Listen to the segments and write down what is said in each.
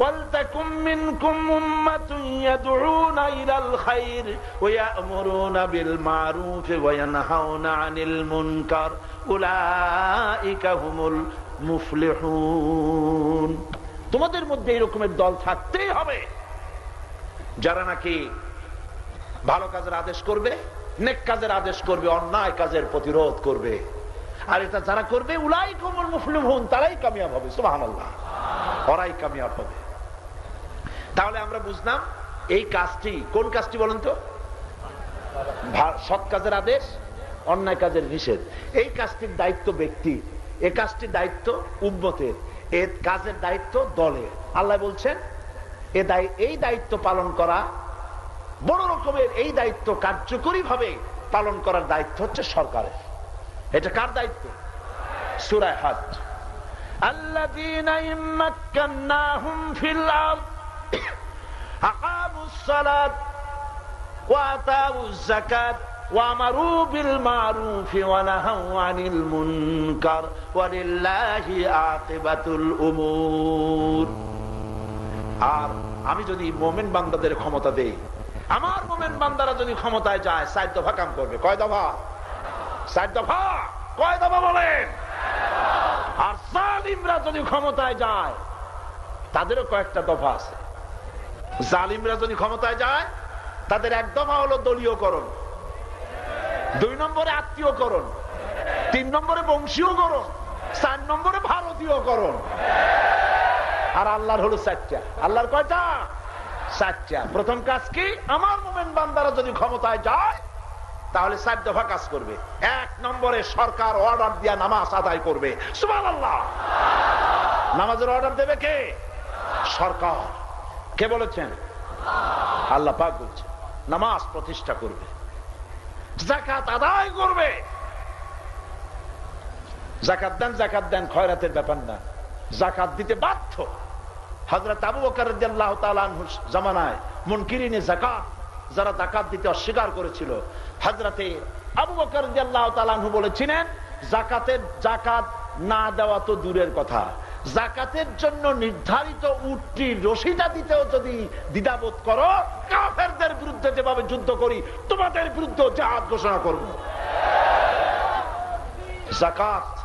ولتكن منكم أمة يدعون إلى الخير ويأمرون بالمعروف وينهون عن المنكر أولئك هم المفلحون তোমাদের মধ্যে এরকমের দল থাকতেই হবে যারা নাকি ভালো কাজের আদেশ করবে নেক কাজের আদেশ করবে অন্যায় কাজের প্রতিরোধ করবে আর এটা যারা করবে উলাই কমল মুসলিম হন তারাই কামিয়াব হবে সুবাহ ওরাই কামিয়াব হবে তাহলে আমরা বুঝলাম এই কাজটি, কোন কাজটি বলেন তো? সৎ কাজের আদেশ, অন্যায় কাজের নিষেধ। এই কাজটির দায়িত্ব ব্যক্তি। এ কাজটির দায়িত্ব উন্মতের এ কাজের দায়িত্ব দলে আল্লাহ বলছেন, এ দায় এই দায়িত্ব পালন করা বড় রকমের এই দায়িত্ব কার্যকরীভাবে পালন করার দায়িত্ব হচ্ছে সরকারের। এটা কার দায়িত্ব? সুরায় হাত আল্লাহ আর আমি যদি মোমেন বান্দাদের ক্ষমতা দেই, আমার মোমেন বান্দারা যদি ক্ষমতায় যায় সাত দফা কাম করবে। কয় দফা? সাত দফা? কয় দফা বলেন? আর সালিমরা যদি ক্ষমতায় যায়, তাদেরও কয়েকটা দফা আছে। জালিমরা যদি ক্ষমতায় যায়, তাদের এক দফা হলো দলীয়করণ। দুই নম্বরে আত্মীয়করণ। তিন নম্বরে বংশীয়করণ। চার নম্বরে ভারতীয়করণ। আর আল্লাহর হলো চারটা। আল্লাহর কয়টা? চারটা। প্রথম কাজ কি? আমার মোমেন বান্দারা যদি ক্ষমতায় যায়, তাহলে চার দফা কাজ করবে। এক নম্বরে সরকার অর্ডার দিয়া নামাজ আদায় করবে। আল্লাহ নামাজের অর্ডার দেবে কে? সরকার। কে বলেছেন? আল্লাহ পাক বলছে নামাজ প্রতিষ্ঠা করবে। জাকাত আদায় করবে। জাকাত দেন জাকাত দেন, খয়রাতের ব্যাপার না। জাকাত দিতে বাধ্য। হজরত আবু বকর রাদিয়াল্লাহু তাআলা আনহুর জামানায় মুনকিরিনে জাকাত যারা জাকাত দিতে অস্বীকার করেছিল হাজরাতে আবু বকর রাদিয়াল্লাহু বলেছিলেন জাকাতের জাকাত না দেওয়া তো দূরের কথা। জাকাতের জন্য নির্ধারিত উটটির রশিদা দিতেও যদি দ্বিধাবোধ করো, কাফেরদের বিরুদ্ধে যেভাবে যুদ্ধ করি, তোমাদের বিরুদ্ধে জাহাজ ঘোষণা করব। জাকাত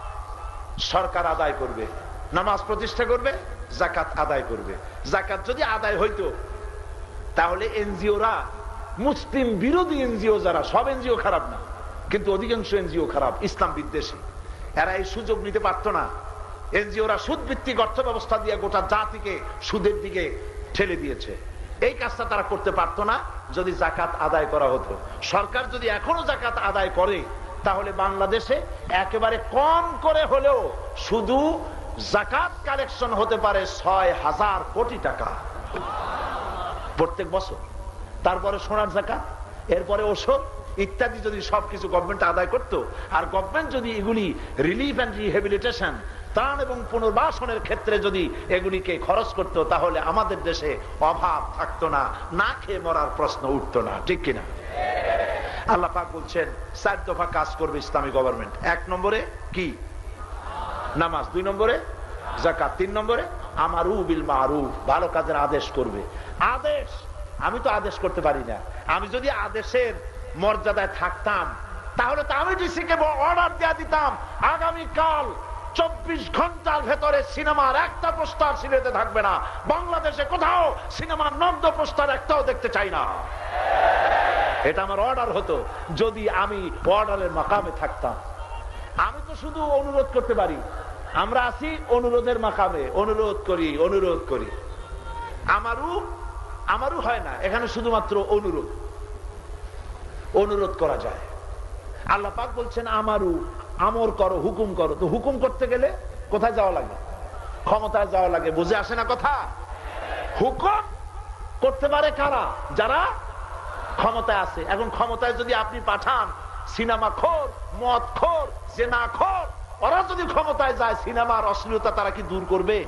সরকার আদায় করবে। নামাজ প্রতিষ্ঠা করবে, জাকাত আদায় করবে। জাকাত যদি আদায় হইতো, তাহলে এনজিওরা, মুসলিম বিরোধী এনজিও যারা, সব এনজিও খারাপ না। কিন্তু অধিকাংশ এনজিও খারাপ, ইসলাম বিদ্বেষী। এরা এই সুযোগ নিতে পারত না। এনজিওরা সুদ ভিত্তিক অর্থ ব্যবস্থা দিয়ে গোটা জাতিকে সুদের দিকে ঠেলে দিয়েছে। এই কাজটা তারা করতে পারত না যদি জাকাত আদায় করা হতো। সরকার যদি এখনও জাকাত আদায় করে, তাহলে বাংলাদেশে একেবারে কম করে হলেও শুধু জাকাত কালেকশন হতে পারে ছয় হাজার কোটি টাকা। প্রত্যেক বছর। তারপরে সোনার জাকাত, এরপরে ওষুধ ইত্যাদি যদি সবকিছু গভর্নমেন্ট আদায় করত, আর গভর্নমেন্ট যদি এগুলি রিলিফ অ্যান্ড রিহেবিলিটেশন ত্রাণ এবং পুনর্বাসনের ক্ষেত্রে যদি এগুলিকে খরচ করত, তাহলে আমাদের দেশে অভাব থাকতো না না খেয়ে মরার প্রশ্ন উঠতো না, ঠিক কিনা? আল্লাহ পাক বলছেন, চার দফা কাজ করবে ইসলামী গভর্নমেন্ট এক নম্বরে কি? নামাজ। দুই নম্বরে জাকাত তিন নম্বরে আমার বিল মারুফ, ভালো কাজের আদেশ করবে। আদেশ? আমি তো আদেশ করতে পারি না। আমি যদি আদেশের মর্যাদায় থাকতাম, তাহলে তো আমি ডিসিকে অর্ডার দেওয়া দিতাম আগামী কাল চব্বিশ ঘণ্টার ভেতরে সিনেমার একটা পোস্টার সিনেতে থাকবে না। বাংলাদেশে কোথাও সিনেমার নন্দ পোস্টার একটাও দেখতে চাই না। এটা আমার অর্ডার হতো, যদি আমি অর্ডারের মাকামে থাকতাম। আমি তো শুধু অনুরোধ করতে পারি। আমরা আছি অনুরোধের মাকামে। অনুরোধ করি অনুরোধ করি। আমারও আমারও হয় না, এখানে শুধুমাত্র অনুরোধ। অনুরোধ করা যায়। আল্লাহ পাক বলছেন, আমারও আমর করো, হুকুম করো। তো হুকুম করতে গেলে কোথায় যাওয়া লাগে? ক্ষমতায় যাওয়া লাগে। বুঝে আসে না কথা? হুকুম করতে পারে কারা? যারা ক্ষমতায় আছে। এখন ক্ষমতায় যদি আপনি পাঠান, সিনেমা খোর, মদ খোর, জেনা খোর, ওরা যদি ক্ষমতায় যায়, সিনেমার অশ্লীলতা তারা কি দূর করবে?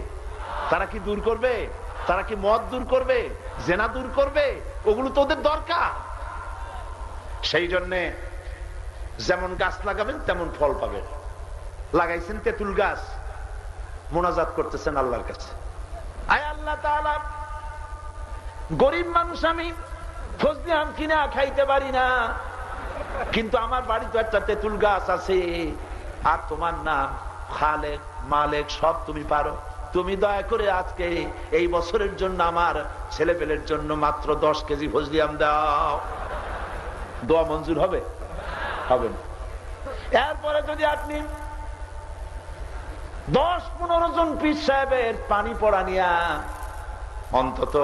তারা কি দূর করবে? তারা কি মদ দূর করবে? জেনা দূর করবে? ওগুলো তো ওদের দরকার। সেই জন্যে যেমন গাছ লাগাবেন, তেমন ফল পাবেন। লাগাইছেন তেঁতুল গাছ। মোনাজাত করতেছেন আল্লাহর কাছে। আয় আল্লাহ গরিব মানুষ আমি ফজলি আম কিনা, খাইতে পারি না। কিন্তু আমার বাড়িতে একটা তেঁতুল গাছ আছে। আর তোমার নাম খালেক, মালেক, সব তুমি পারো। তুমি দয়া করে আজকে এই বছরের জন্য আমার ছেলে পেলের জন্য মাত্র দশ কেজি ফজলি আম দাও। দোয়া মঞ্জুর হবে? হবে না এরপরে যদি আপনি দশ পনেরো জন পিস সাহেবের পানি পড়া নিয়া অন্তত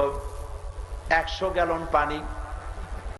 একশো গ্যালন পানি